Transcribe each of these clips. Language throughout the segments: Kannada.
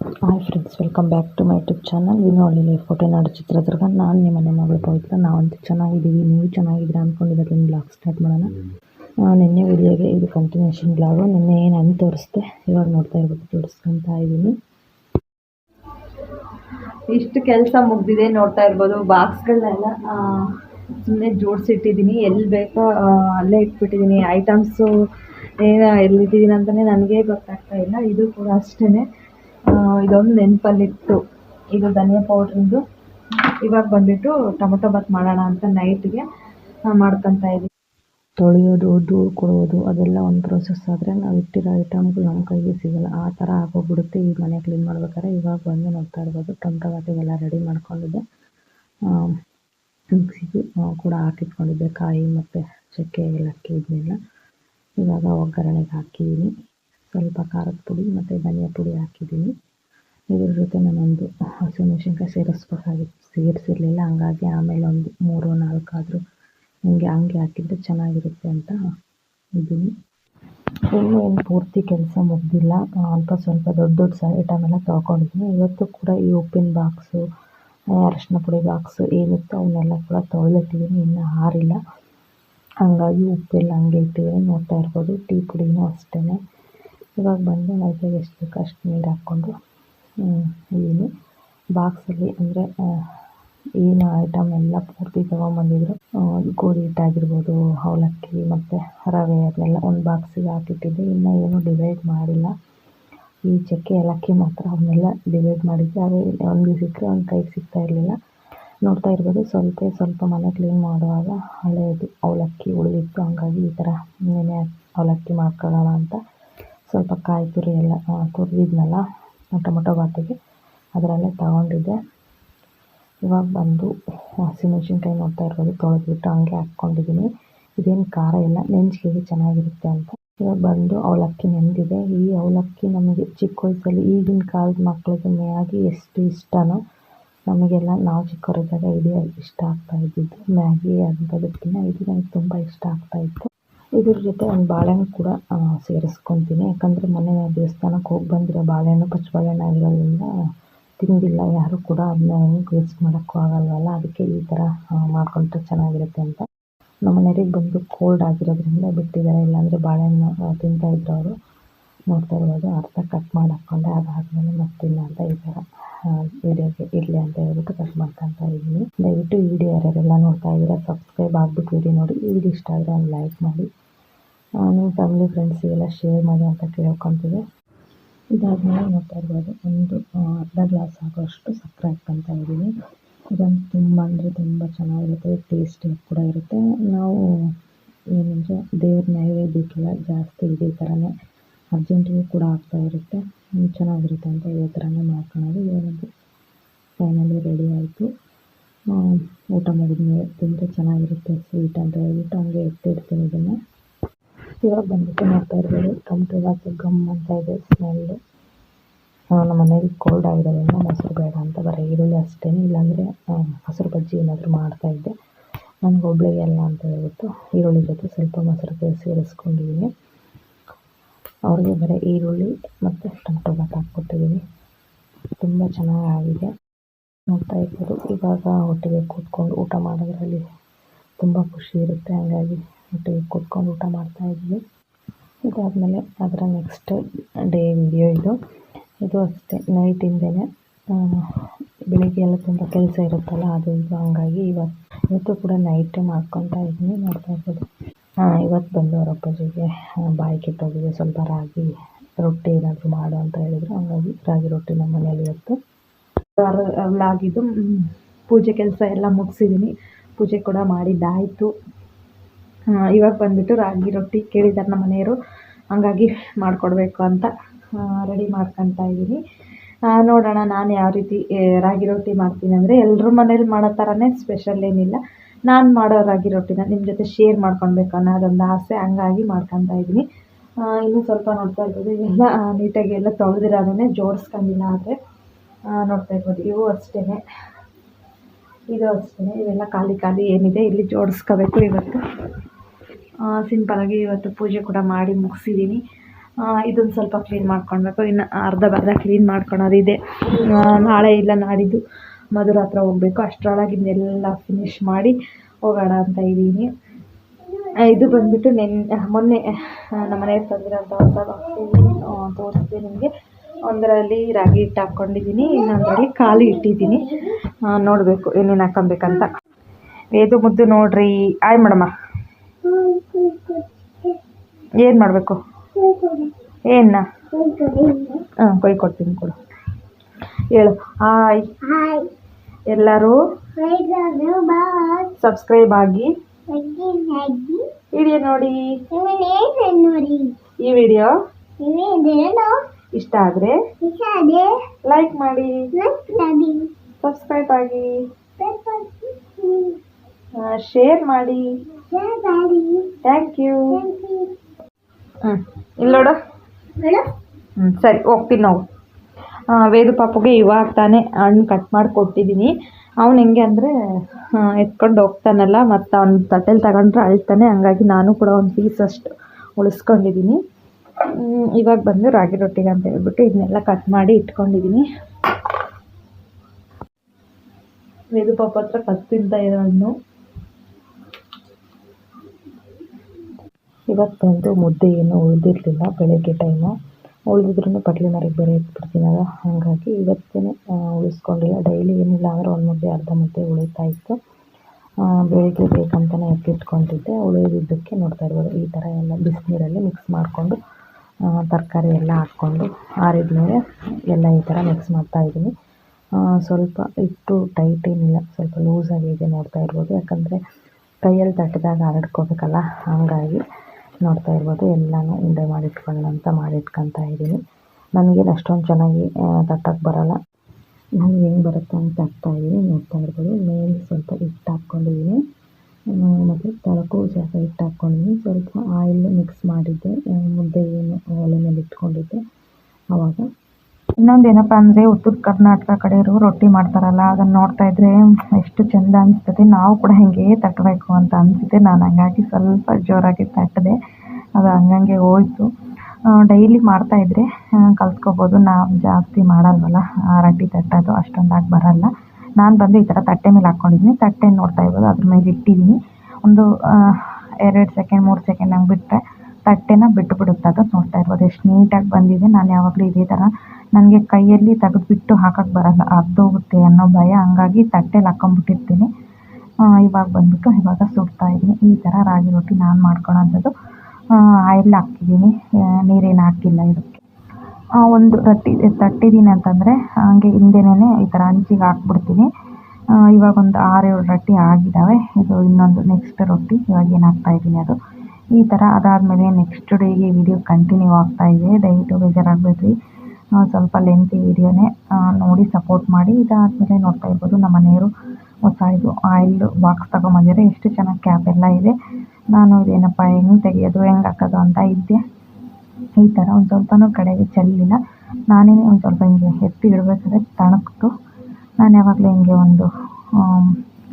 Hi friends welcome back to my YouTube channel ವಿನೋಳಿ photo ನಾಡು ಚಿತ್ರದುರ್ಗ. ನಾನು ನಿಮ್ಮ ಮನೆ ಮಗಳು ಪವಿತ್ರ. ನಾವಂತೂ ಚೆನ್ನಾಗಿದ್ದೀವಿ. ನೀವು ಚೆನ್ನಾಗಿದ್ದೀರಾ ಅಂದ್ಕೊಂಡು ಇವತ್ತಿನ ಬ್ಲಾಗ್ ಸ್ಟಾರ್ಟ್ ಮಾಡೋಣ. ನಿನ್ನೆ ವಿಡಿಯೋಗೆ ಇದು ಕಂಟಿನ್ಯೂಷನ್ ಬ್ಲಾಗು ನಿನ್ನೆ ಏನು ಅಂತ ತೋರಿಸ್ದೆ? ಇವಾಗ ನೋಡ್ತಾ ಇರ್ಬೋದು ತೋರಿಸ್ಕೊತಾ ಇದ್ದೀನಿ. ಇಷ್ಟು ಕೆಲಸ ಮುಗ್ದಿದೆ, ನೋಡ್ತಾ ಇರ್ಬೋದು. ಬಾಕ್ಸ್ಗಳನ್ನೆಲ್ಲ ಸುಮ್ಮನೆ ಜೋಡಿಸಿಟ್ಟಿದ್ದೀನಿ. ಎಲ್ಲಿ ಬೇಕೋ ಅಲ್ಲೇ ಇಟ್ಬಿಟ್ಟಿದ್ದೀನಿ. ಐಟಮ್ಸು ಏನು ಎಲ್ಲಿದ್ದೀನಿ ಅಂತಲೇ ನನಗೆ ಗೊತ್ತಾಗ್ತಾ ಇಲ್ಲ. ಇದು ಕೂಡ ಅಷ್ಟೇ ಇದೊಂದು ನೆನಪಲ್ಲಿತ್ತು. ಇದು ಧನಿಯಾ ಪೌಡ್ರಿಂದು. ಇವಾಗ ಬಂದ್ಬಿಟ್ಟು ಟೊಮೊಟೊ ಬಾತ್ ಮಾಡೋಣ ಅಂತ ನೈಟ್ಗೆ ಮಾಡ್ಕೊತಾ ಇದ್ದೀವಿ. ತೊಳೆಯೋದು, ಧೂಳು ಕೊಡೋದು ಅದೆಲ್ಲ ಒಂದು ಪ್ರೊಸೆಸ್ ಆದರೆ ನಾವು ಇಟ್ಟಿರೋ ಐಟಮ್ಗಳು ನಮ್ಮ ಕೈಗೆ ಸಿಗಲ್ಲ. ಆ ಥರ ಆಗೋಗ್ಬಿಡುತ್ತೆ. ಈ ಮನೆ ಕ್ಲೀನ್ ಮಾಡ್ಬೇಕಾದ್ರೆ ಇವಾಗ ಬಂದು ನೋಡ್ತಾ ಇರ್ಬೋದು. ಟೊಮಟೊ ಬಾತಿಗೆಲ್ಲ ರೆಡಿ ಮಾಡ್ಕೊಂಡಿದ್ದೆ. ಮಿಕ್ಸಿಗೆ ಕೂಡ ಹಾಕಿಟ್ಕೊಂಡಿದ್ದೆ. ಕಾಯಿ ಮತ್ತು ಚಕ್ಕೆ, ಏಲಕ್ಕಿ ಇದನ್ನೆಲ್ಲ ಇವಾಗ ಒಗ್ಗರಣೆಗೆ ಹಾಕಿದ್ದೀನಿ ಸ್ವಲ್ಪ ಖಾರದ ಪುಡಿ ಮತ್ತು ಧನಿಯಾ ಪುಡಿ ಹಾಕಿದ್ದೀನಿ. ಇದ್ರ ಜೊತೆ ನಾನೊಂದು ಹಸಿಮೆಣ್ಸಿನ್ಕಾಯಿ ಸೇರಿಸ್ಬೇಕಾಗಿತ್ತು ಸೇರಿಸಿರ್ಲಿಲ್ಲ. ಹಂಗಾಗಿ ಆಮೇಲೆ ಒಂದು ಮೂರು ನಾಲ್ಕಾದರೂ ಹಿಂಗೆ ಹಂಗೆ ಹಾಕಿದರೆ ಚೆನ್ನಾಗಿರುತ್ತೆ ಅಂತ ಇದ್ದೀನಿ. ಇನ್ನೂ ಏನು ಪೂರ್ತಿ ಕೆಲಸ ಮುಗ್ದಿಲ್ಲ. ಅಲ್ಪ ಸ್ವಲ್ಪ ದೊಡ್ಡ ದೊಡ್ಡ ಸ ಐಟಮ್ ಎಲ್ಲ ತೊಳ್ಕೊಂಡಿದ್ದೀನಿ. ಇವತ್ತು ಕೂಡ ಈ ಉಪ್ಪಿನ ಬಾಕ್ಸು ಅರಶಿನ ಪುಡಿ ಬಾಕ್ಸು ಏನಿತ್ತು ಅವನ್ನೆಲ್ಲ ಕೂಡ ತೊಳೆದಿಟ್ಟಿದ್ದೀನಿ. ಇನ್ನೂ ಹಾರಿಲ್ಲ. ಹಂಗಾಗಿ ಉಪ್ಪೆಲ್ಲ ಹಂಗೆ ಇಟ್ಟಿದ್ದೀನಿ. ನೋಡ್ತಾ ಇರ್ಬೋದು. ಟೀ ಪುಡಿನೂ ಅಷ್ಟೇ ಇವಾಗ ಬಂದು ಅದಕ್ಕೆ ಎಷ್ಟು ಬೇಕೋ ಅಷ್ಟು ನೀರು ಹಾಕ್ಕೊಂಡು ಇದ್ದೀನಿ. ಬಾಕ್ಸಲ್ಲಿ ಅಂದರೆ ಏನು ಐಟಮ್ ಎಲ್ಲ ಪೂರ್ತಿ ತೊಗೊಂಬಂದಿದ್ರು. ಗೋಧಿ ಹಿಟ್ಟಾಗಿರ್ಬೋದು ಅವಲಕ್ಕಿ ಮತ್ತು ರವೆ ಅದನ್ನೆಲ್ಲ ಒಂದು ಬಾಕ್ಸಿಗೆ ಹಾಕಿಟ್ಟಿದ್ದೆ. ಇನ್ನೂ ಏನೂ ಡಿವೈಡ್ ಮಾಡಿಲ್ಲ. ಈ ಚಕ್ಕೆ, ಏಲಕ್ಕಿ ಮಾತ್ರ ಅವನ್ನೆಲ್ಲ ಡಿವೈಡ್ ಮಾಡಿದ್ದೆ. ಅದೇ ಒಂದು ಸಿಕ್ಕರೆ ಒಂದು ಕೈಗೆ ಸಿಗ್ತಾ ಇರಲಿಲ್ಲ. ನೋಡ್ತಾ ಇರ್ಬೋದು, ಸ್ವಲ್ಪ ಸ್ವಲ್ಪ ಮನೆ ಕ್ಲೀನ್ ಮಾಡುವಾಗ ಹಳೆಯದು ಅವಲಕ್ಕಿ, ಉಳಿದಿತ್ತು. ಹಂಗಾಗಿ ಈ ಥರ ನೆನೆ ಅವಲಕ್ಕಿ ಮಾಡ್ಕೊಳ್ಳೋಣ ಅಂತ ಸ್ವಲ್ಪ ಕಾಯಿ ತುರಿ ಎಲ್ಲ ತುರಿದಿದ್ನಲ್ಲ ಟೊಮೊಟೊ ಬಾತಿಗೆ, ಅದರಲ್ಲೇ ತಗೊಂಡಿದ್ದೆ. ಇವಾಗ ಬಂದು ಹಸಿಮೆಣ್ಸಿನ್ಕಾಯಿ ನೋಡ್ತಾ ಇರ್ಬೋದು, ತೊಳೆದ್ಬಿಟ್ಟು ಹಂಗೆ ಹಾಕ್ಕೊಂಡಿದ್ದೀನಿ. ಇದೇನು ಖಾರ ಇಲ್ಲ, ನೆಂಜಿಗೆ ಚೆನ್ನಾಗಿರುತ್ತೆ ಅಂತ. ಇವಾಗ ಬಂದು ಅವಲಕ್ಕಿ ನೆಂದಿದೆ. ಈ ಅವಲಕ್ಕಿ ನಮಗೆ ಚಿಕ್ಕ ವಯಸ್ಸಲ್ಲಿ ಈಗಿನ ಕಾಲದ ಮಕ್ಕಳಿಗೆ ಮ್ಯಾಗಿ ಎಷ್ಟು ಇಷ್ಟನೋ, ನಮಗೆಲ್ಲ ನಾವು ಚಿಕ್ಕವರಿದ್ದಾಗ ಇದೇ ಇಷ್ಟ ಆಗ್ತಾ ಇದ್ದಿದ್ದು. ಮ್ಯಾಗಿ ಅಂಥದಕ್ಕಿಂತ ಇದು ನನಗೆ ತುಂಬ ಇಷ್ಟ ಆಗ್ತಾ ಇತ್ತು. ಇದ್ರ ಜೊತೆ ಒಂದು ಬಾಳೆಹಣ್ಣು ಕೂಡ ಸೇರಿಸ್ಕೊತೀನಿ. ಯಾಕಂದರೆ ಮೊನ್ನೆ ದೇವಸ್ಥಾನಕ್ಕೆ ಹೋಗಿ ಬಂದಿರೋ ಬಾಳೆಹಣ್ಣು ಪಚ್ಚ ಬಾಳೆಹಣ್ಣು ಆಗಿರೋದ್ರಿಂದ ತಿಂದಿಲ್ಲ. ಯಾರೂ ಕೂಡ ಅದನ್ನ ಹೆಂಗೆ ವೇಸ್ಟ್ ಮಾಡೋಕ್ಕೂ ಆಗಲ್ವಲ್ಲ. ಅದಕ್ಕೆ ಈ ಥರ ಮಾಡ್ಕೊಂಡ್ರೆ ಚೆನ್ನಾಗಿರುತ್ತೆ ಅಂತ. ನಮ್ಮ ಮನೆಯವ್ರಿಗೆ ಬಂದು ಕೋಲ್ಡ್ ಆಗಿರೋದ್ರಿಂದ ಬಿಟ್ಟಿದ್ದಾರೆ. ಇಲ್ಲಾಂದರೆ ಬಾಳೆಹಣ್ಣು ತಿಂತಾಯಿದ್ರು ಅವರು ನೋಡ್ತಾ ಇರ್ಬೋದು ಅರ್ಧ ಕಟ್ ಮಾಡಿ ಹಾಕ್ಕೊಂಡೆ ಅದಾದಮೇಲೆ ಮತ್ತಿಲ್ಲ ಅಂತ ಈ ಥರ ವಿಡಿಯೋಗೆ ಇರಲಿ ಅಂತ ಹೇಳ್ಬಿಟ್ಟು ಕಟ್ ಮಾಡ್ಕೊತಾ ಇದ್ದೀನಿ. ದಯವಿಟ್ಟು ಈ ವಿಡಿಯೋ ಯಾರ್ಯಾರೆಲ್ಲ ನೋಡ್ತಾ ಇದ್ದೀರಾ ಸಬ್ಸ್ಕ್ರೈಬ್ ಆಗಿಬಿಟ್ಟು ವಿಡಿಯೋ ನೋಡಿ. ಈ ವಿಡಿಯೋ ಇಷ್ಟ ಆದರೆ ಒಂದು ಲೈಕ್ ಮಾಡಿ. ನಿಮ್ಮ ಫ್ಯಾಮಿಲಿ ಫ್ರೆಂಡ್ಸಿಗೆಲ್ಲ ಶೇರ್ ಮಾಡಿ ಅಂತ ಕೇಳ್ಕೊತೀವಿ ಇದಾದ್ಮೇಲೆ ನೋಡ್ತಾ ಇರ್ಬೋದು, ಒಂದು ಅರ್ಧ ಗ್ಲಾಸ್ ಆಗೋಷ್ಟು ಸಕ್ಕರೆ ಹಾಕ್ಕೊತಾ ಇದ್ದೀನಿ. ಇದೊಂದು ತುಂಬ ಅಂದರೆ ತುಂಬ ಚೆನ್ನಾಗಿರುತ್ತೆ ಟೇಸ್ಟಿಯಾಗಿ ಕೂಡ ಇರುತ್ತೆ. ನಾವು, ಏನಂದರೆ ದೇವ್ರ ನೈವೇದ್ಯಕ್ಕೆಲ್ಲ ಜಾಸ್ತಿ ಇದೇ ಥರನೇ ಅರ್ಜೆಂಟಿಗೆ ಕೂಡ ಆಗ್ತಾ ಇರುತ್ತೆ. ಚೆನ್ನಾಗಿರುತ್ತೆ ಅಂತ ಇದೇ ಥರನೇ ಮಾಡ್ಕೊಳೋದು. ಇವಾಗಂತೂ ಫೈನಲಿ ರೆಡಿ ಆಯಿತು. ಊಟ ಮಾಡಿದ್ಮೇಲೆ ತಿಂದರೆ ಚೆನ್ನಾಗಿರುತ್ತೆ ಸ್ವೀಟ್ ಅಂತ ಹೇಳ್ಬಿಟ್ಟು ಹಂಗೆ ಎತ್ತಿಡ್ತೀನಿ ಇದನ್ನು. ಇವಾಗ ಬಂದ್ಬಿಟ್ಟು ನೋಡ್ತಾ ಇರ್ಬೋದು ಟೊಮೆಟೊ ಬಾತು ಗಮ್ ಅಂತ ಇದೆ ಸ್ಮೆಲ್ಲು ನಮ್ಮ ಮನೇಲಿ ಕೋಲ್ಡ್ ಆಗಿರೋದ್ರಿಂದ ಮೊಸರು ಬೇಡ ಅಂತ ಬರೀ ಈರುಳ್ಳಿ ಅಷ್ಟೇ ಇಲ್ಲಾಂದರೆ ಮೊಸರು ಬಜ್ಜಿ ಏನಾದರೂ ಮಾಡ್ತಾಯಿದ್ದೆ ನನಗೆ ಒಬ್ಬಳಿಗೆ ಅಲ್ಲ ಅಂತ ಹೇಳ್ಬಿಟ್ಟು ಈರುಳ್ಳಿ ಜೊತೆ ಸ್ವಲ್ಪ ಮೊಸರು ಸೇರಿಸ್ಕೊಂಡಿದ್ದೀನಿ. ಅವ್ರಿಗೆ ಬರೀ ಈರುಳ್ಳಿ ಮತ್ತು ಟೊಮೆಟೊ ಬಾತ್ ಹಾಕ್ಕೊಟ್ಟಿದ್ದೀನಿ ತುಂಬ ಚೆನ್ನಾಗಾಗಿದೆ. ನೋಡ್ತಾ ಇರ್ಬೋದು, ಇವಾಗ ಒಟ್ಟಿಗೆ ಕೂತ್ಕೊಂಡು ಊಟ ಮಾಡೋದ್ರಲ್ಲಿ ತುಂಬ ಖುಷಿ ಇರುತ್ತೆ. ಹಾಗಾಗಿ ಒಟ್ಟಿಗೆ ಕೂತ್ಕೊಂಡು ಊಟ ಮಾಡ್ತಾಯಿದ್ವಿ ಇದಾದಮೇಲೆ ಅದರ ನೆಕ್ಸ್ಟ್ ಡೇ ವಿಡಿಯೋ ಇದು. ಇದು ಅಷ್ಟೇ ನೈಟಿಂದನೇ ಬೆಳಿಗ್ಗೆ ಎಲ್ಲ ತುಂಬ ಕೆಲಸ ಇರುತ್ತಲ್ಲ, ಅದು ಇದು ಹಂಗಾಗಿ ಇವತ್ತು ಇವತ್ತು ಕೂಡ ನೈಟೇ ಮಾಡ್ಕೊತಾ ಇದ್ದೀನಿ ನೋಡ್ತಾ ಇರ್ಬೋದು. ಇವತ್ತು ಬಂದು ಅವ್ರ ಅಪ್ಪಾಜಿಗೆ ಬಾಯಿ ಕೆಟ್ಟೋಗಿದೆ, ಸ್ವಲ್ಪ ರಾಗಿ ರೊಟ್ಟಿ ಏನಾದರೂ ಮಾಡು ಅಂತ ಹೇಳಿದ್ರು. ಹಂಗಾಗಿ ರಾಗಿ ರೊಟ್ಟಿ ನಮ್ಮ ಮನೇಲಿ ಇವತ್ತು. ಆಗಿದ್ದು ಪೂಜೆ ಕೆಲಸ ಎಲ್ಲ ಮುಗಿಸಿದ್ದೀನಿ ಪೂಜೆ ಕೂಡ ಮಾಡಿದ್ದಾಯಿತು. ಇವಾಗ ಬಂದುಬಿಟ್ಟು ರಾಗಿ ರೊಟ್ಟಿ ಕೇಳಿದ್ದಾರೆ ನಮ್ಮ ಮನೆಯವರು. ಹಂಗಾಗಿ ಮಾಡಿಕೊಡ್ಬೇಕು ಅಂತ ರೆಡಿ ಮಾಡ್ಕೊತಾ ಇದ್ದೀನಿ ನೋಡೋಣ ನಾನು ಯಾವ ರೀತಿ ರಾಗಿ ರೊಟ್ಟಿ ಮಾಡ್ತೀನಿ ಅಂದರೆ ಎಲ್ಲರ ಮನೇಲಿ ಮಾಡೋ ಥರನೇ ಸ್ಪೆಷಲ್ ಏನಿಲ್ಲ. ನಾನು ಮಾಡೋ ರಾಗಿ ರೊಟ್ಟಿನ ನಿಮ್ಮ ಜೊತೆ ಶೇರ್ ಮಾಡ್ಕೊಳ್ಬೇಕು ಅನ್ನೋದೊಂದು ಆಸೆ, ಹಂಗಾಗಿ ಮಾಡ್ಕೊತಾ ಇದ್ದೀನಿ. ಇನ್ನೂ ಸ್ವಲ್ಪ ನೋಡ್ತಾ ಇರ್ಬೋದು, ಇವೆಲ್ಲ ನೀಟಾಗಿ ಎಲ್ಲ ತೊಳೆದಿರೋದನ್ನೇ ಜೋಡಿಸ್ಕೊಂಡಿಲ್ಲ ಆದರೆ ನೋಡ್ತಾ ಇರ್ಬೋದು. ಇವು ಅಷ್ಟೇ ಇದು ಅಷ್ಟೇ ಇವೆಲ್ಲ ಖಾಲಿ ಖಾಲಿ ಏನಿದೆ, ಇಲ್ಲಿ ಜೋಡಿಸ್ಕೋಬೇಕು ಇವತ್ತು. ಸಿಂಪಲಾಗಿ ಇವತ್ತು ಪೂಜೆ ಕೂಡ ಮಾಡಿ ಮುಗಿಸಿದ್ದೀನಿ. ಇದೊಂದು ಸ್ವಲ್ಪ ಕ್ಲೀನ್ ಮಾಡ್ಕೊಳ್ಬೇಕು ಇನ್ನು ಅರ್ಧ ಬರ್ಧ ಕ್ಲೀನ್ ಮಾಡ್ಕೊಳೋದಿದೆ. ನಾಳೆ ಇಲ್ಲ ನಾಡಿದ್ದು. ಮಧುರ ಹತ್ರ ಹೋಗ್ಬೇಕು. ಅಷ್ಟರೊಳಗೆ ಇದನ್ನೆಲ್ಲ ಫಿನಿಶ್ ಮಾಡಿ ಹೋಗೋಣ ಅಂತ ಇದ್ದೀನಿ. ಇದು ಬಂದ್ಬಿಟ್ಟು ನೆನ್ ಮೊನ್ನೆ ನಮ್ಮ ಮನೆಯವ್ರು ತಂದಿರೋಂಥ ಹೊಸ ಬಾಕ್ಸು ತೋರಿಸಿದೆ ನಿಮಗೆ. ಒಂದರಲ್ಲಿ ರಾಗಿ ಹಿಟ್ಟು ಹಾಕ್ಕೊಂಡಿದ್ದೀನಿ, ಇನ್ನೊಂದರಲ್ಲಿ ಖಾಲಿ ಇಟ್ಟಿದ್ದೀನಿ. ನೋಡಬೇಕು ಏನೇನು ಹಾಕೊಬೇಕಂತ ವೇದು ಮುದ್ದು ನೋಡ್ರಿ. ಆಯ್ ಮೇಡಮ್ಮ ಏನು ಮಾಡಬೇಕು? ಏನ ಹಾಂ ಕೊಯ್ ಕೊಡ್ತೀನಿ ಕೊಡು. ಹೇಳು. ಹಾಯ್ ಎಲ್ಲರೂ ಸಬ್ಸ್ಕ್ರೈಬ್ ಆಗಿ. ವಿಡಿಯೋ ನೋಡಿ. ಈ ವಿಡಿಯೋ ಇಷ್ಟ ಆದರೆ ಲೈಕ್ ಮಾಡಿ. ಸಬ್ಸ್ಕ್ರೈಬ್ ಆಗಿ. ಶೇರ್ ಮಾಡಿ. ಥ್ಯಾಂಕ್ ಯು ಹ್ಞೂ ಇಲ್ಲೋಡು ನೋಡು. ಹ್ಞೂ ಸರಿ ಹೋಗ್ತೀನಿ ನಾವು. ವೇದು ಪಾಪುಗೆ ಇವಾಗ ತಾನೇ ಹಣ್ಣು ಕಟ್ ಮಾಡಿ ಕೊಟ್ಟಿದ್ದೀನಿ. ಅವ್ನು ಹೆಂಗೆ ಅಂದರೆ ಎತ್ಕೊಂಡು ಹೋಗ್ತಾನಲ್ಲ, ಮತ್ತು ಅವ್ನು ತಟ್ಟೆಲಿ ತಗೊಂಡ್ರೆ ಅಳ್ತಾನೆ. ಹಂಗಾಗಿ ನಾನು ಕೂಡ ಒಂದು ಪೀಸ್ ಅಷ್ಟು ಉಳಿಸ್ಕೊಂಡಿದ್ದೀನಿ ಇವಾಗ ಬಂದು ರಾಗಿ ರೊಟ್ಟಿಗೆ ಅಂತ ಹೇಳ್ಬಿಟ್ಟು ಇದನ್ನೆಲ್ಲ ಕಟ್ ಮಾಡಿ ಇಟ್ಕೊಂಡಿದ್ದೀನಿ ವೇದು ಪಾಪ ಹತ್ರ ಕತ್ ತಿಂತಾ ಇರೋ ಹಣ್ಣು. ಇವತ್ತು ಬಂದು ಮುದ್ದೆ ಏನು ಉಳಿದಿರಲಿಲ್ಲ ಬೆಳಗ್ಗೆ ಟೈಮು ಉಳಿದಿದ್ರೂ ಪಟ್ಲಿ ಮರಿಗೆ ಬೇರೆ ಇಟ್ಬಿಡ್ತೀನಲ್ಲ. ಹಾಗಾಗಿ ಇವತ್ತೇ ಉಳಿಸ್ಕೊಂಡಿಲ್ಲ. ಡೈಲಿ ಏನಿಲ್ಲ ಅಂದರೆ ಒಂದು ಮುದ್ದೆ ಅರ್ಧ ಮುದ್ದೆ ಉಳಿತಾ ಇತ್ತು. ಬೆಳಿಗ್ಗೆ ಬೇಕಂತಲೇ ಎತ್ತಿಟ್ಕೊಂಡಿದ್ದೆ. ಉಳಿದಿದ್ದಕ್ಕೆ ನೋಡ್ತಾ ಇರ್ಬೋದು. ಈ ಥರ ಎಲ್ಲ ಬಿಸಿನೀರಲ್ಲಿ ಮಿಕ್ಸ್ ಮಾಡಿಕೊಂಡು ತರಕಾರಿ ಎಲ್ಲ ಹಾಕ್ಕೊಂಡು ಆರಿದ ಮೇಲೆ ಎಲ್ಲ ಈ ಥರ ಮಿಕ್ಸ್ ಮಾಡ್ತಾ ಇದ್ದೀನಿ. ಸ್ವಲ್ಪ ಇಟ್ಟು ಟೈಟ್ ಏನಿಲ್ಲ. ಸ್ವಲ್ಪ ಲೂಸಾಗಿ ಇದೆ ನೋಡ್ತಾ ಇರ್ಬೋದು. ಯಾಕಂದರೆ ಕೈಯಲ್ಲಿ ತಟ್ಟಿದಾಗ ಹರಡ್ಕೋಬೇಕಲ್ಲ ಹಾಗಾಗಿ ನೋಡ್ತಾ ಇರ್ಬೋದು, ಎಲ್ಲಾನು ಉಂಡೆ ಅಂತ ಮಾಡಿಟ್ಕೊತಾ ಇದ್ದೀನಿ. ನನಗೇನು ಅಷ್ಟೊಂದು ಚೆನ್ನಾಗಿ ತಟ್ಟಕ್ಕೆ ಬರೋಲ್ಲ. ನನಗೆ ಹೆಂಗೆ ಬರುತ್ತೆ ಅಂತ ಹಾಕ್ತಾ ಇದ್ದೀನಿ, ನೋಡ್ತಾ ಇರ್ಬೋದು. ಮೇಲೆ ಸ್ವಲ್ಪ ಹಿಟ್ಟು ಹಾಕ್ಕೊಂಡಿದ್ದೀನಿ. ಮತ್ತು ತಳಕು ಸ್ವಲ್ಪ ಹಿಟ್ಟು ಹಾಕ್ಕೊಂಡಿದ್ದೀನಿ. ಸ್ವಲ್ಪ ಆಯಿಲ್ ಮಿಕ್ಸ್ ಮಾಡಿದ್ದೆ. ಮುದ್ದೆ ಏನು ಒಲೆ ಮೇಲೆ ಇಟ್ಕೊಂಡಿದ್ದೆ ಆವಾಗ ಇನ್ನೊಂದು ಏನಪ್ಪ ಅಂದರೆ ಉತ್ತರ ಕರ್ನಾಟಕ ಕಡೆಯವರು ರೊಟ್ಟಿ ಮಾಡ್ತಾರಲ್ಲ ಅದನ್ನು ನೋಡ್ತಾ ಇದ್ರೆ ಎಷ್ಟು ಚೆಂದ ಅನಿಸ್ತದೆ. ನಾವು ಕೂಡ ಹಿಂಗೆ ತಟ್ಟಬೇಕು ಅಂತ ಅನಿಸುತ್ತೆ ನಾನು ಹಂಗಾಗಿ ಸ್ವಲ್ಪ ಜೋರಾಗಿ ತಟ್ಟಿದೆ ಅದು ಹಂಗಂಗೆ ಹೋಯ್ತು. ಡೈಲಿ ಮಾಡ್ತಾಯಿದ್ರೆ ಕಲ್ತ್ಕೋಬೋದು. ನಾವು ಜಾಸ್ತಿ ಮಾಡಲ್ವಲ್ಲ, ಆ ರೊಟ್ಟಿ ತಟ್ಟೋದು ಅಷ್ಟೊಂದಾಗಿ ಬರಲ್ಲ. ನಾನು ಬಂದು ಈ ಥರ ತಟ್ಟೆ ಮೇಲೆ ಹಾಕ್ಕೊಂಡಿದ್ದೀನಿ ತಟ್ಟೆ ನೋಡ್ತಾ ಇರ್ಬೋದು. ಅದ್ರ ಮೇಲೆ ಇಟ್ಟಿದ್ದೀನಿ ಒಂದು ಎರಡು ಸೆಕೆಂಡ್, ಮೂರು ಸೆಕೆಂಡ್ ಹಂಗೆ ಬಿಟ್ಟರೆ ತಟ್ಟೆನ ಬಿಟ್ಟು ಬಿಡುತ್ತೆ ಅದು ನೋಡ್ತಾ ಇರ್ಬೋದು. ಎಷ್ಟು ನೀಟಾಗಿ ಬಂದಿದೆ. ನಾನು ಯಾವಾಗಲೂ ಇದೇ ಥರ ನನಗೆ ಕೈಯಲ್ಲಿ ತೆಗೆದುಬಿಟ್ಟು ಹಾಕಕ್ಕೆ ಬರಲ್ಲ. ಅರ್ಧೋಗುತ್ತೆ ಅನ್ನೋ ಭಯ. ಹಂಗಾಗಿ ತಟ್ಟೆಲಿ ಹಾಕ್ಕೊಂಬಿಟ್ಟಿರ್ತೀನಿ ಇವಾಗ ಬಂದ್ಬಿಟ್ಟು ಇವಾಗ ಸುಡ್ತಾ ಇದ್ದೀನಿ. ಈ ಥರ ರಾಗಿ ರೊಟ್ಟಿ ನಾನು ಮಾಡ್ಕೊಳೋಂಥದ್ದು ಆಯಿಲ್ ಹಾಕಿದ್ದೀನಿ ನೀರೇನು ಹಾಕಿಲ್ಲ ಇದಕ್ಕೆ. ಒಂದು ರೊಟ್ಟಿ, ತಟ್ಟಿದ್ದೀನಿ ಅಂತಂದರೆ, ಹಂಗೆ ಹಿಂದೆನೇ ಈ ಥರ ಹಂಚಿಗೆ ಹಾಕ್ಬಿಡ್ತೀನಿ. ಇವಾಗ ಒಂದು ಆರು ಏಳು ರೊಟ್ಟಿ ಆಗಿದ್ದಾವೆ ಇದು ಇನ್ನೊಂದು ನೆಕ್ಸ್ಟ್ ರೊಟ್ಟಿ. ಇವಾಗ ಏನು ಹಾಕ್ತಾ ಇದ್ದೀನಿ ಅದು. ಈ ಥರ ಅದಾದಮೇಲೆ ನೆಕ್ಸ್ಟ್ ಡೇಗೆ ವಿಡಿಯೋ ಕಂಟಿನ್ಯೂ ಆಗ್ತಾ ಇದೆ. ದಯವಿಟ್ಟು ಬೇಜಾರಾಗಬೇಡ್ರಿ. ಸ್ವಲ್ಪ ಲೆಂತಿ ವಿಡಿಯೋನೇ ನೋಡಿ ಸಪೋರ್ಟ್ ಮಾಡಿ. ಇದಾದಮೇಲೆ ನೋಡ್ತಾ ಇರ್ಬೋದು ನಮ್ಮ ಮನೆಯವರು ಹೊಸ ಇದು ಆಯಿಲ್ ಬಾಕ್ಸ್ ತಗೊಂಬಂದಿದ್ದಾರೆ. ಎಷ್ಟು ಚೆನ್ನಾಗಿ ಕ್ಯಾಪ್ ಎಲ್ಲ ಇದೆ. ನಾನು ಇದೇನಪ್ಪ, ಹೆಂಗೆ ತೆಗೆಯೋದು, ಹೆಂಗೆ ಹಾಕೋದು ಅಂತ ಇದ್ದೆ. ಈ ಥರ ಒಂದು ಸ್ವಲ್ಪನೂ ಕಡೆಗೆ ಚೆಲ್ಲಿಲ್ಲ. ನಾನೇ ಒಂದು ಸ್ವಲ್ಪ ಹಿಂಗೆ ಎತ್ತಿ ಇಡಬೇಕಾದ್ರೆ ತಣಕ್ತು. ನಾನು ಯಾವಾಗಲೂ ಹಿಂಗೆ ಒಂದು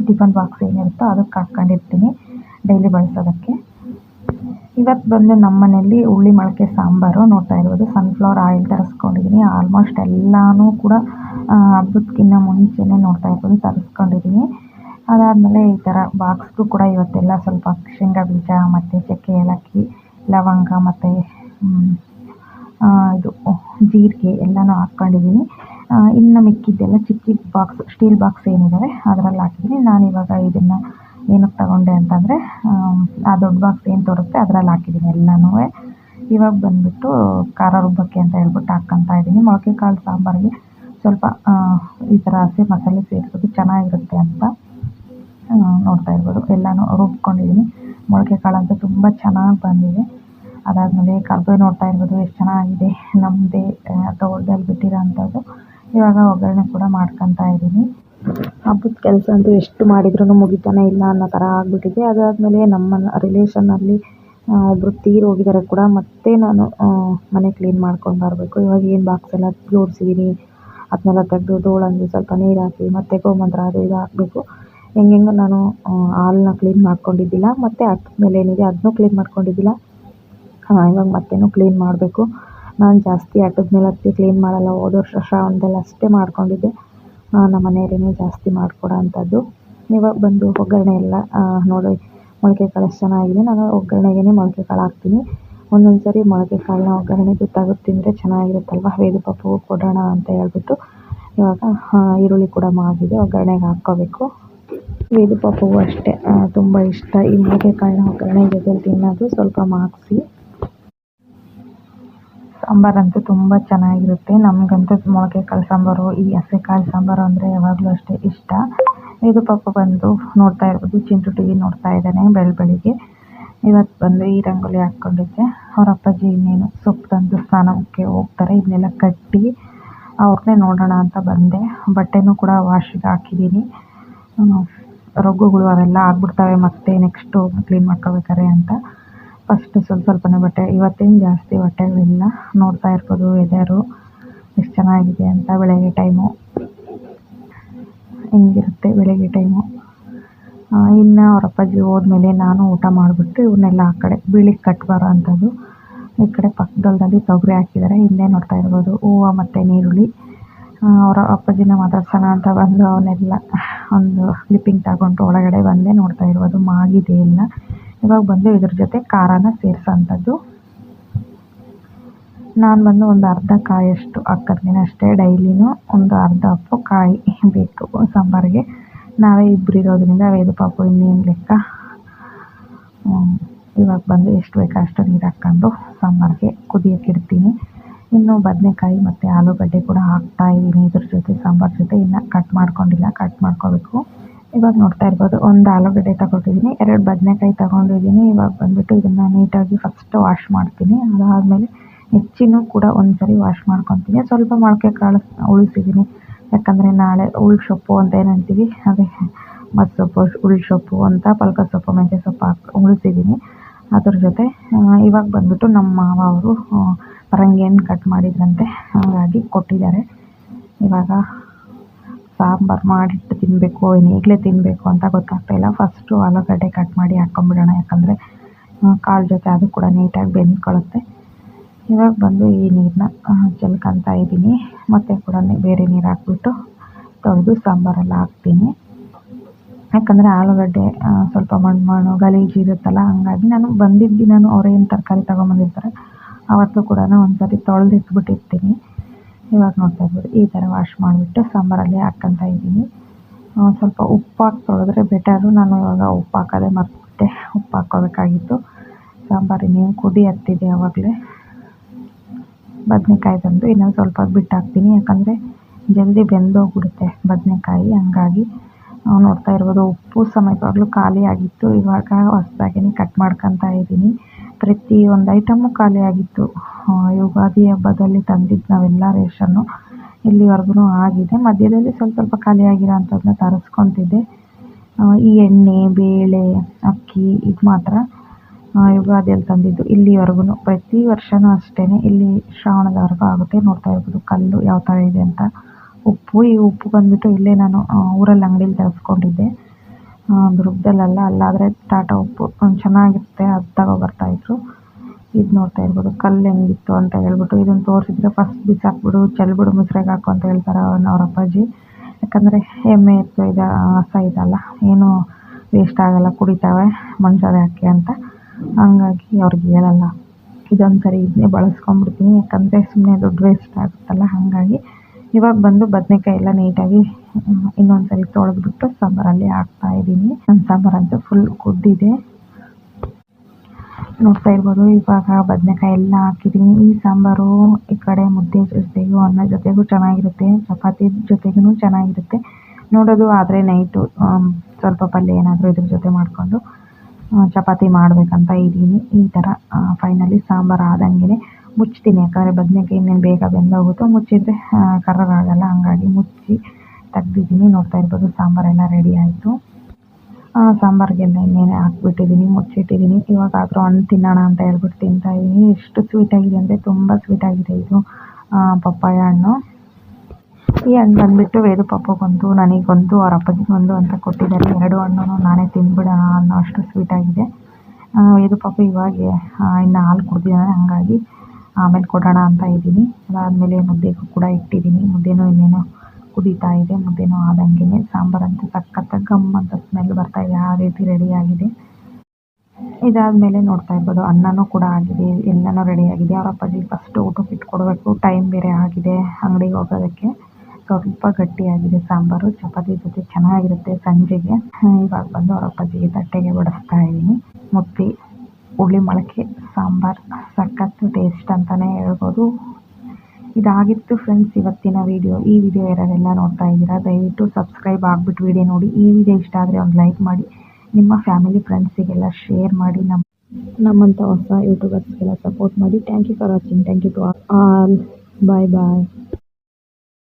ಟಿಫನ್ ಬಾಕ್ಸ್ ಏನಿರುತ್ತೋ ಅದಕ್ಕೆ ಹಾಕ್ಕೊಂಡಿರ್ತೀನಿ. ಡೈಲಿ ಬಳಸೋದಕ್ಕೆ. ಇವತ್ತು ಬಂದು ನಮ್ಮ ಮನೆಯಲ್ಲಿ ಉಳ್ಳಿ ಮೊಳಕೆ ಸಾಂಬಾರು ನೋಡ್ತಾ ಇರ್ಬೋದು ಸನ್ಫ್ಲವರ್ ಆಯಿಲ್ ತರಿಸ್ಕೊಂಡಿದ್ದೀನಿ. ಆಲ್ಮೋಸ್ಟ್ ಎಲ್ಲನೂ ಕೂಡ ಹಬ್ಬಕ್ಕಿಂತ ಮುಂಚೆನೇ ನೋಡ್ತಾ ಇರ್ಬೋದು ತರಿಸ್ಕೊಂಡಿದ್ದೀನಿ. ಅದಾದಮೇಲೆ ಈ ಥರ ಬಾಕ್ಸ್ಗೂ ಕೂಡ ಇವತ್ತೆಲ್ಲ ಸ್ವಲ್ಪ ಶೇಂಗಾ ಬೀಜ ಮತ್ತು ಚಕ್ಕೆ ಏಲಕ್ಕಿ, ಲವಂಗ ಮತ್ತು ಇದು, ಜೀರಿಗೆ ಎಲ್ಲನೂ ಹಾಕ್ಕೊಂಡಿದ್ದೀನಿ. ಇನ್ನು ಮಿಕ್ಕಿದ್ದೆಲ್ಲ ಚಿಕ್ಕ ಚಿಕ್ಕ ಬಾಕ್ಸ್ ಸ್ಟೀಲ್ ಬಾಕ್ಸ್ ಏನಿದ್ದಾವೆ ಅದರಲ್ಲಿ ಹಾಕಿದ್ದೀನಿ. ಇವಾಗ ಇದನ್ನು ಏನಕ್ಕೆ ತಗೊಂಡೆ ಅಂತಂದರೆ ಆ ದೊಡ್ಡ ಬಾಕ್ಸ್ ಏನು ತೋರಿಸುತ್ತೆ ಅದರಲ್ಲಿ ಹಾಕಿದ್ದೀನಿ ಎಲ್ಲನೂ. ಇವಾಗ ಬಂದುಬಿಟ್ಟು ಖಾರ ರುಬ್ಬಕ್ಕೆ ಅಂತ ಹೇಳ್ಬಿಟ್ಟು ಹಾಕ್ಕೊತಾ ಇದ್ದೀನಿ ಮೊಳಕೆ ಕಾಳು ಸಾಂಬಾರಿಗೆ ಸ್ವಲ್ಪ ಈ ಥರ ಹಸಿ ಮಸಾಲೆ ಸೇರಿಸೋದು ಚೆನ್ನಾಗಿರುತ್ತೆ ಅಂತ ನೋಡ್ತಾ ಇರ್ಬೋದು. ಎಲ್ಲನೂ ರುಬ್ಕೊಂಡಿದ್ದೀನಿ ಮೊಳಕೆ ಕಾಳು ಅಂತೂ ತುಂಬ ಚೆನ್ನಾಗಿ ಬಂದಿದೆ. ಅದಾದಮೇಲೆ ಕರ್ಬೇವು ನೋಡ್ತಾ ಇರ್ಬೋದು, ಎಷ್ಟು ಚೆನ್ನಾಗಿದೆ ನಮ್ಮದೇ ತೋಟದಲ್ಲಿ ಬಿಟ್ಟಿರೋ ಅಂಥದ್ದು. ಇವಾಗ ಒಗ್ಗರಣೆ ಕೂಡ ಮಾಡ್ಕೊತಾ ಇದ್ದೀನಿ ಹಬ್ಬದ ಕೆಲಸ ಅಂತೂ ಎಷ್ಟು ಮಾಡಿದ್ರೂ ಮುಗಿತಾನೆ ಇಲ್ಲ ಅನ್ನೋ ಥರ ಆಗಿಬಿಟ್ಟಿದೆ. ಅದಾದಮೇಲೆ ನಮ್ಮ ರಿಲೇಷನ್ನಲ್ಲಿ ಒಬ್ಬರು ತೀರಿ ಹೋಗಿದ್ದಾರೆ ಕೂಡ. ಮತ್ತೆ ನಾನು ಮನೆ ಕ್ಲೀನ್ ಮಾಡ್ಕೊಂಡು ಬರಬೇಕು. ಇವಾಗ ಏನು ಬಾಕ್ಸ್ ಎಲ್ಲ ಜೋಡಿಸಿದ್ದೀನಿ ಅದನ್ನೆಲ್ಲ ತೆಗೆದು ಧೋಳಂದು ಸ್ವಲ್ಪ ನೀರು ಹಾಕಿ, ಮತ್ತೆ ಗೋಮಂತ್ರ ಅದು ಇದು ಹಾಕಬೇಕು. ಹೆಂಗೆಂಗೋ ನಾನು ಹಾಲನ್ನ ಕ್ಲೀನ್ ಮಾಡ್ಕೊಂಡಿದ್ದಿಲ್ಲ. ಮತ್ತು ಅಕ್ಕದ ಮೇಲೆ ಏನಿದೆ ಅದನ್ನೂ ಕ್ಲೀನ್ ಮಾಡ್ಕೊಂಡಿದ್ದಿಲ್ಲ. ಇವಾಗ ಮತ್ತೇನು ಕ್ಲೀನ್ ಮಾಡಬೇಕು. ನಾನು ಜಾಸ್ತಿ ಆಟದ ಮೇಲೆ ಹತ್ತಿ ಕ್ಲೀನ್ ಮಾಡಲ್ಲ. ಹೋದ ವರ್ಷ ಶ್ರಾವಣದಲ್ಲಿ ಅಷ್ಟೇ ಮಾಡ್ಕೊಂಡಿದ್ದೆ. ನಮ್ಮ ಮನೆಯವರೇನೆ ಜಾಸ್ತಿ ಮಾಡಿಕೊಡೋ ಅಂಥದ್ದು ಇವಾಗ ಬಂದು ಒಗ್ಗರಣೆ ಎಲ್ಲ ನೋಡಿ, ಮೊಳಕೆ ಕಾಳು ಎಷ್ಟು ಚೆನ್ನಾಗಿದೆ. ನಾನು ಒಗ್ಗರಣೆಗೇ ಮೊಳಕೆ ಕಾಳು ಹಾಕ್ತೀನಿ. ಒಂದೊಂದು ಸರಿ ಮೊಳಕೆ ಕಾಳನ್ನ ಒಗ್ಗರಣೆ ತೆಗೆದು ತಿಂದರೆ ಚೆನ್ನಾಗಿರುತ್ತಲ್ವ? ವೇದು ಪಾಪುಗೂ ಕೊಡೋಣ ಅಂತ ಹೇಳ್ಬಿಟ್ಟು ಇವಾಗ ಈರುಳ್ಳಿ ಕೂಡ ಮಾಡಿದೆ ಒಗ್ಗರಣೆಗೆ ಹಾಕ್ಕೋಬೇಕು. ವೇದು ಅಷ್ಟೇ. ತುಂಬ ಇಷ್ಟ. ಈ ಮೊಳಕೆ ಕಾಳನ್ನ ಒಗ್ಗರಣೆ ಜೊತೆಲಿ ತಿನ್ನೋದು ಸ್ವಲ್ಪ ಮಾಗಿಸಿ. ಸಾಂಬಾರಂತೂ ತುಂಬ ಚೆನ್ನಾಗಿರುತ್ತೆ. ನಮಗಂತೂ ಮೊಳಕೆ ಕಾಳು ಸಾಂಬಾರು, ಈ ಹಸಿ ಕಾಳು ಸಾಂಬಾರು ಅಂದರೆ ಯಾವಾಗಲೂ ಅಷ್ಟೇ ಇಷ್ಟ. ಇದು ಪಾಪ ಬಂದು ನೋಡ್ತಾ ಇರ್ಬೋದು, ಚಿಂಟು ಟಿವಿ ನೋಡ್ತಾ ಇದ್ದಾನೆ ಬೆಳ ಬೆಳಿಗ್ಗೆ. ಇವತ್ತು ಬಂದು ಈ ರಂಗೋಲಿ ಹಾಕ್ಕೊಂಡಿದ್ದೆ. ಅವ್ರ ಅಪ್ಪಾಜಿ ಇನ್ನೇನು ಸೊಪ್ಪು ತಂದು ಸ್ನಾನಕ್ಕೆ ಹೋಗ್ತಾರೆ, ಇದನ್ನೆಲ್ಲ ಕಟ್ಟಿ ಅವ್ರನ್ನೇ ನೋಡೋಣ ಅಂತ ಬಂದೆ. ಬಟ್ಟೆನೂ ಕೂಡ ವಾಶಿಗೆ ಹಾಕಿದ್ದೀನಿ. ರೊಗ್ಗುಗಳು ಅವೆಲ್ಲ ಆಗ್ಬಿಡ್ತವೆ, ಮತ್ತೆ ನೆಕ್ಸ್ಟು ಕ್ಲೀನ್ ಮಾಡ್ಕೋಬೇಕಾರೆ ಅಂತ. ಫಸ್ಟ್ ಸ್ವಲ್ಪ ಸ್ವಲ್ಪನೇ ಬಟ್ಟೆ. ಇವತ್ತೇನು ಜಾಸ್ತಿ ಬಟ್ಟೆಗಳಿಲ್ಲ. ನೋಡ್ತಾ ಇರ್ಬೋದು ವೆದರು ಎಷ್ಟು ಚೆನ್ನಾಗಿದೆ ಅಂತ ಬೆಳಗ್ಗೆ ಟೈಮು ಹೆಂಗಿರುತ್ತೆ ಬೆಳಗ್ಗೆ ಟೈಮು ಇನ್ನು ಅವ್ರ ಅಪ್ಪಾಜಿ ಹೋದ್ಮೇಲೆ ನಾನು ಊಟ ಮಾಡಿಬಿಟ್ಟು ಇವನ್ನೆಲ್ಲ ಆ ಕಡೆ ಬೀಳಿಗೆ ಕಟ್ಟಿ ಬರೋ ಅಂಥದ್ದು ಈ ಕಡೆ ಪಕ್ಕದಲ್ಲಿ ತೊಗರಿ ಹಾಕಿದ್ದಾರೆ ಹಿಂದೆ ನೋಡ್ತಾ ಇರ್ಬೋದು. ಹೂವು ಮತ್ತು ನೀರುಳ್ಳಿ ಅವರ ಅಪ್ಪಾಜಿನ ಮಾತಾಡ್ಸೋಣ ಅಂತ ಬಂದು ಅವನ್ನೆಲ್ಲ ಒಂದು ಕ್ಲಿಪ್ಪಿಂಗ್ ತಗೊಂಡು ಒಳಗಡೆ ಬಂದೆ ನೋಡ್ತಾ ಇರ್ಬೋದು. ಮಾಗಿದೆ ಇಲ್ಲ. ಇವಾಗ ಬಂದು ಇದ್ರ ಜೊತೆ ಖಾರನ ಸೇರಿಸೋಂಥದ್ದು. ನಾನು ಬಂದು ಒಂದು ಅರ್ಧ ಕಾಯಷ್ಟು ಹಾಕ್ಕೊತೀನಿ ಅಷ್ಟೇ ಡೈಲಿನೂ. ಒಂದು ಅರ್ಧ ಅಪ್ಪು ಕಾಯಿ ಬೇಕು ಸಾಂಬಾರಿಗೆ. ನಾವೇ ಇಬ್ಬರು ಇರೋದ್ರಿಂದ ವೇದ ಪಾಪು ಇನ್ನೇನು ಲೆಕ್ಕ? ಇವಾಗ ಬಂದು ಎಷ್ಟು ಬೇಕೋ ಅಷ್ಟು ನೀರು ಹಾಕ್ಕೊಂಡು ಸಾಂಬಾರಿಗೆ ಕುದಿಯೋಕೆ ಇಡ್ತೀನಿ. ಇನ್ನು ಬದನೆಕಾಯಿ ಮತ್ತು ಆಲೂಗಡ್ಡೆ ಕೂಡ ಹಾಕ್ತಾ ಇದ್ದೀನಿ ಇದ್ರ ಜೊತೆ ಸಾಂಬಾರು ಜೊತೆ. ಇನ್ನು ಕಟ್ ಮಾಡ್ಕೊಂಡಿಲ್ಲ ಕಟ್ ಮಾಡ್ಕೋಬೇಕು. ಇವಾಗ ನೋಡ್ತಾ ಇರಬಹುದು ಒಂದು ಆಲೂಗಡ್ಡೆ ತಗೊಂಡಿದ್ದೀನಿ, ಎರಡು ಬದನೆಕಾಯಿ ತಗೊಂಡಿದ್ದೀನಿ, ಇವಾಗ ಬಂದ್ಬಿಟ್ಟು ಇದನ್ನು ನೀಟಾಗಿ ಫಸ್ಟ್ ವಾಶ್ ಮಾಡ್ತೀನಿ, ಅದಾದ್ಮೇಲೆ ಹೆಚ್ಚಿನೂ ಕೂಡ ಒಂದ್ಸರಿ ವಾಶ್ ಮಾಡ್ಕೊತೀನಿ. ಸ್ವಲ್ಪ ಮೊಳಕೆ ಕಾಳು ಉಳಿಸಿದ್ದೀನಿ, ಯಾಕಂದರೆ ನಾಳೆ ಉಳ್ಳು ಸೊಪ್ಪು ಅಂತ ಏನಂತೀವಿ ಅದೇ ಮಸ್ಸೊಪ್ಪು ಉಳ್ಳು ಸೊಪ್ಪು ಅಂತ ಪಲ್ಕ ಸೊಪ್ಪು, ಮೆಂತ್ಯ ಸೊಪ್ಪು ಹಾಕಿ ಉಳಿಸಿದ್ದೀನಿ. ಅದ್ರ ಜೊತೆ ಇವಾಗ ಬಂದ್ಬಿಟ್ಟು ನಮ್ಮ ಮಾವ ಅವರು ಪರಂಗಿಯನ್ನು ಕಟ್ ಮಾಡಿದ್ರಂತೆ, ಹಾಗಾಗಿ ಕೊಟ್ಟಿದ್ದಾರೆ. ಇವಾಗ ಸಾಂಬಾರು ಮಾಡಿಟ್ಟು ತಿನ್ನಬೇಕು ಇನ್ನು ಈಗಲೇ ತಿನ್ನಬೇಕು ಅಂತ ಗೊತ್ತಾಗ್ತಾಯಿಲ್ಲ ಫಸ್ಟು ಆಲೂಗಡ್ಡೆ ಕಟ್ ಮಾಡಿ ಹಾಕ್ಕೊಂಬಿಡೋಣ ಯಾಕಂದರೆ ಕಾಳು ಜೊತೆ ಅದು ಕೂಡ ನೀಟಾಗಿ ಬೆಂದ್ಕೊಳ್ಳುತ್ತೆ ಇವಾಗ ಬಂದು ಈ ನೀರನ್ನ ಚೆಲ್ಕೊತಾ ಇದ್ದೀನಿ. ಮತ್ತೆ ಕೂಡ ಬೇರೆ ನೀರು ಹಾಕ್ಬಿಟ್ಟು ತೊಳೆದು ಸಾಂಬಾರೆಲ್ಲ ಹಾಕ್ತೀನಿ. ಯಾಕಂದರೆ ಆಲೂಗಡ್ಡೆ ಸ್ವಲ್ಪ ಮಣ್ಣು ಮಣ್ಣು, ಗಲೀಜು ಇರುತ್ತಲ್ಲ, ಹಂಗಾಗಿ ನಾನು ಬಂದಿದ್ದ ದಿನವೂ ಅವರೇನು ತರಕಾರಿ ತೊಗೊಂಬಂದಿರ್ತಾರೆ ಆವತ್ತು ಕೂಡ ಒಂದು ಸರಿ ತೊಳೆದು ಇಟ್ಬಿಟ್ಟಿರ್ತೀನಿ ಇವಾಗ ನೋಡ್ತಾ ಇರ್ಬೋದು. ಈ ಥರ ವಾಶ್ ಮಾಡಿಬಿಟ್ಟು ಸಾಂಬಾರಲ್ಲಿ ಹಾಕ್ಕೊತಾ ಇದ್ದೀನಿ. ಸ್ವಲ್ಪ ಉಪ್ಪು ಹಾಕಿ ತೊಳೆದ್ರೆ ಬೆಟರು ನಾನು ಇವಾಗ ಉಪ್ಪು ಹಾಕೋದೇ ಮರ್ತ್ಬಿಟ್ಟೆ. ಉಪ್ಪು ಹಾಕೋಬೇಕಾಗಿತ್ತು ಸಾಂಬಾರು ಇನ್ನೇನು ಕುದಿ ಹತ್ತಿದೆ ಆವಾಗಲೇ ಬದನೆಕಾಯಿ ತಂದು ಇನ್ನೊಂದು ಸ್ವಲ್ಪ ಬಿಟ್ಟು ಹಾಕ್ತೀನಿ. ಯಾಕಂದರೆ ಜಲ್ದಿ ಬೆಂದೋಗ್ಬಿಡುತ್ತೆ ಬದನೆಕಾಯಿ. ಹಂಗಾಗಿ ನೋಡ್ತಾ ಇರ್ಬೋದು ಉಪ್ಪು ಸಮೇತವಾಗಲೂ ಖಾಲಿ ಆಗಿತ್ತು. ಇವಾಗ ಹೊಸ್ದಾಗಿ ಕಟ್ ಮಾಡ್ಕೊತಾ ಇದ್ದೀನಿ. ಪ್ರತಿ ಒಂದು ಐಟಮು ಖಾಲಿ ಆಗಿತ್ತು. ಯುಗಾದಿ ಹಬ್ಬದಲ್ಲಿ ತಂದಿದ್ದು ನಾವೆಲ್ಲ ರೇಷನ್ನು ಇಲ್ಲಿವರೆಗೂ ಆಗಿದೆ. ಮಧ್ಯದಲ್ಲಿ ಸ್ವಲ್ಪ ಸ್ವಲ್ಪ ಖಾಲಿ ಆಗಿರೋ ಅಂಥದ್ದನ್ನ ತರಿಸ್ಕೊತಿದ್ದೆ. ಈ ಎಣ್ಣೆ, ಬೇಳೆ, ಅಕ್ಕಿ ಇದು ಮಾತ್ರ ಯುಗಾದಿಯಲ್ಲಿ ತಂದಿದ್ದು. ಇಲ್ಲಿವರೆಗೂ ಪ್ರತಿ ವರ್ಷವೂ ಅಷ್ಟೇ ಇಲ್ಲಿ ಶ್ರಾವಣದವರೆಗೂ ಆಗುತ್ತೆ. ನೋಡ್ತಾ ಇರ್ಬೋದು ಕಲ್ಲು ಯಾವ ಥರ ಇದೆ ಅಂತ. ಉಪ್ಪು, ಈ ಉಪ್ಪು ಬಂದುಬಿಟ್ಟು ಇಲ್ಲೇ ನಾನು ಊರಲ್ಲಿ ಅಂಗಡೀಲಿ ತರಿಸ್ಕೊಂಡಿದ್ದೆ. ದುರ್ಗದಲ್ಲಲ್ಲ ಅಲ್ಲಾದರೆ ಟಾಟಾ ಉಪ್ಪು ಚೆನ್ನಾಗಿರುತ್ತೆ ಅದು ಇದ್ದರು ಇದು ನೋಡ್ತಾ ಇರ್ಬೋದು. ಕಲ್ಲು ಹೆಂಗಿತ್ತು ಅಂತ ಹೇಳ್ಬಿಟ್ಟು ಇದನ್ನು ತೋರಿಸಿದ್ರೆ ಫಸ್ಟ್ ಬಿಸಾಕ್ಬಿಡು, ಚೆಲ್ಬಿಡು ಮುಸ್ರೆಗೆ ಹಾಕು ಅಂತ ಹೇಳ್ತಾರೆ ಅವ್ರ ಅಪ್ಪಾಜಿ. ಯಾಕಂದರೆ ಎಮ್ಮೆ ಎತ್ತು ಇದೆ, ಹಸ ಇದಲ್ಲ. ಏನು ವೇಸ್ಟ್ ಆಗಲ್ಲ, ಕುಡಿತಾವೆ ಮನುಷ್ಯರೇ ಹಾಕಿ ಅಂತ. ಹಂಗಾಗಿ ಅವ್ರಿಗೆ ಹೇಳಲ್ಲ. ಇದೊಂದು ಸರಿ ಇದನ್ನೇ ಬಳಸ್ಕೊಂಬಿಡ್ತೀನಿ ಯಾಕಂದರೆ ಸುಮ್ಮನೆ ದುಡ್ಡು ವೇಸ್ಟ್ ಆಗುತ್ತಲ್ಲ. ಹಾಗಾಗಿ ಇವಾಗ ಬಂದು ಬದನೆಕಾಯಿ ಎಲ್ಲ ನೀಟಾಗಿ ಇನ್ನೊಂದು ಸರಿ ತೊಳೆದ್ಬಿಟ್ಟು ಸಾಂಬಾರಲ್ಲಿ ಹಾಕ್ತಾ ಇದ್ದೀನಿ. ನನ್ನ ಸಾಂಬಾರಂತೂ ಫುಲ್ ಕುದ್ದಿದೆ. ನೋಡ್ತಾ ಇರ್ಬೋದು, ಇವಾಗ ಬದನೆಕಾಯಿ ಎಲ್ಲ ಹಾಕಿದ್ದೀನಿ. ಈ ಸಾಂಬಾರು ಈ ಕಡೆ ಮುದ್ದೆ ಜೊತೆಗೂ, ಅನ್ನ ಜೊತೆಗೂ ಚೆನ್ನಾಗಿರುತ್ತೆ. ಚಪಾತಿ ಜೊತೆಗೂ ಚೆನ್ನಾಗಿರುತ್ತೆ. ನೋಡೋದು ಆದರೆ ನೈಟು ಸ್ವಲ್ಪ ಪಲ್ಯ ಏನಾದರೂ ಇದ್ರ ಜೊತೆ ಮಾಡಿಕೊಂಡು ಚಪಾತಿ ಮಾಡಬೇಕಂತ ಇದ್ದೀನಿ. ಈ ಥರ ಫೈನಲಿ ಸಾಂಬಾರು ಆದಂಗೆ ಮುಚ್ತೀನಿ. ಯಾಕಂದರೆ ಬದನೆಕಾಯಿ ಇನ್ನೇನು ಬೇಗ ಬೆಂದೋಗುತ್ತೆ. ಮುಚ್ಚಿದರೆ ಕರ್ರಗಾಗಲ್ಲ. ಹಾಗಾಗಿ ಮುಚ್ಚಿ ತೆಗ್ದಿದ್ದೀನಿ ನೋಡ್ತಾ ಇರ್ಬೋದು, ಸಾಂಬಾರೆಲ್ಲ ರೆಡಿ ಆಯಿತು. ಸಾಂಬಾರಿಗೆಲ್ಲ ಇನ್ನೇನೆ ಹಾಕ್ಬಿಟ್ಟಿದ್ದೀನಿ ಮುಚ್ಚಿಟ್ಟಿದ್ದೀನಿ ಇವಾಗಾದರೂ ಹಣ್ಣು ತಿನ್ನೋಣ ಅಂತ ಹೇಳ್ಬಿಟ್ಟು ತಿಂತಾಯಿದ್ದೀನಿ ಎಷ್ಟು ಸ್ವೀಟಾಗಿದೆ ಅಂದರೆ ತುಂಬ ಸ್ವೀಟಾಗಿದೆ ಇದು ಪಪ್ಪಾಯ ಹಣ್ಣು. ಈ ಹಣ್ಣು ಬಂದುಬಿಟ್ಟು ವೇದು ಪಪ್ಪಗೊಂದು, ನನಗೊಂದು, ಅವ್ರ ಅಪ್ಪಾಜಿಗೊಂದು ಅಂತ ಕೊಟ್ಟಿದ್ದಾರೆ. ಎರಡು ಹಣ್ಣು ನಾನೇ ತಿಂದ್ಬಿಡೋಣ ಅನ್ನೋ ಅಷ್ಟು ಸ್ವೀಟಾಗಿದೆ ವೇದು ಪಾಪ ಇವಾಗ ಇನ್ನು ಹಾಲು ಕುಡ್ದಿದ್ದಾನೆ ಹಾಗಾಗಿ ಆಮೇಲೆ ಕೊಡೋಣ ಅಂತ ಇದ್ದೀನಿ. ಅದಾದಮೇಲೆ ಮುದ್ದೆಗೂ ಕೂಡ ಇಟ್ಟಿದ್ದೀನಿ ಮುದ್ದೆನೂ ಇನ್ನೇನೋ ಕುದೀತಾ ಇದೆ, ಮುದ್ದೆನೂ ಸಾಂಬಾರ್ ಸಾಂಬಾರಂತೂ ಸಖತ್ತಾಗಿ ಘಮ್ ಅಂತ ಸ್ಮೆಲ್ ಬರ್ತಾ ಇದೆ, ಆ ರೀತಿ ರೆಡಿ ಆಗಿದೆ. ಇದಾದಮೇಲೆ ನೋಡ್ತಾ ಇರ್ಬೋದು, ಅನ್ನನೂ ಕೂಡ ಆಗಿದೆ, ಎಲ್ಲನೂ ರೆಡಿ ಆಗಿದೆ. ಅವ್ರ ಅಪ್ಪಾಜಿ ಫಸ್ಟ್ ಊಟಕ್ಕೆ ಇಟ್ಕೊಡ್ಬೇಕು ಟೈಮ್ ಬೇರೆ ಆಗಿದೆ, ಅಂಗಡಿಗೆ ಹೋಗೋದಕ್ಕೆ. ಸ್ವಲ್ಪ ಗಟ್ಟಿಯಾಗಿದೆ ಸಾಂಬಾರು, ಚಪಾತಿ ಜೊತೆ ಚೆನ್ನಾಗಿರುತ್ತೆ ಸಂಜೆಗೆ. ಇವಾಗ ಬಂದು ಅವ್ರ ಅಪ್ಪಾಜಿಗೆ ತಟ್ಟೆಗೆ ಬಡಿಸ್ತಾ ಇದ್ದೀನಿ. ಮುದ್ದೆ, ಹುಳಿ ಮೊಳಕೆ, ಸಾಂಬಾರು ಸಖತ್ತು ಟೇಸ್ಟ್ ಅಂತಲೇ ಹೇಳ್ಬೋದು. ಇದಾಗಿತ್ತು ಫ್ರೆಂಡ್ಸ್ ಇವತ್ತಿನ ವಿಡಿಯೋ ಈ ವಿಡಿಯೋ ಯಾರೆಲ್ಲ ನೋಡ್ತಾ ಇದ್ದೀರಾ, ದಯವಿಟ್ಟು ಸಬ್ಸ್ಕ್ರೈಬ್ ಆಗಿಬಿಟ್ಟು ವಿಡಿಯೋ ನೋಡಿ. ಈ ವಿಡಿಯೋ ಇಷ್ಟ ಆದರೆ ಒಂದು ಲೈಕ್ ಮಾಡಿ. ನಿಮ್ಮ ಫ್ಯಾಮಿಲಿ ಫ್ರೆಂಡ್ಸಿಗೆಲ್ಲ ಶೇರ್ ಮಾಡಿ. ನಮ್ಮ ನಮ್ಮಂಥ ಹೊಸ ಯೂಟ್ಯೂಬರ್ಸ್ಗೆಲ್ಲ ಸಪೋರ್ಟ್ ಮಾಡಿ. Thank you for watching thank you to all bye bye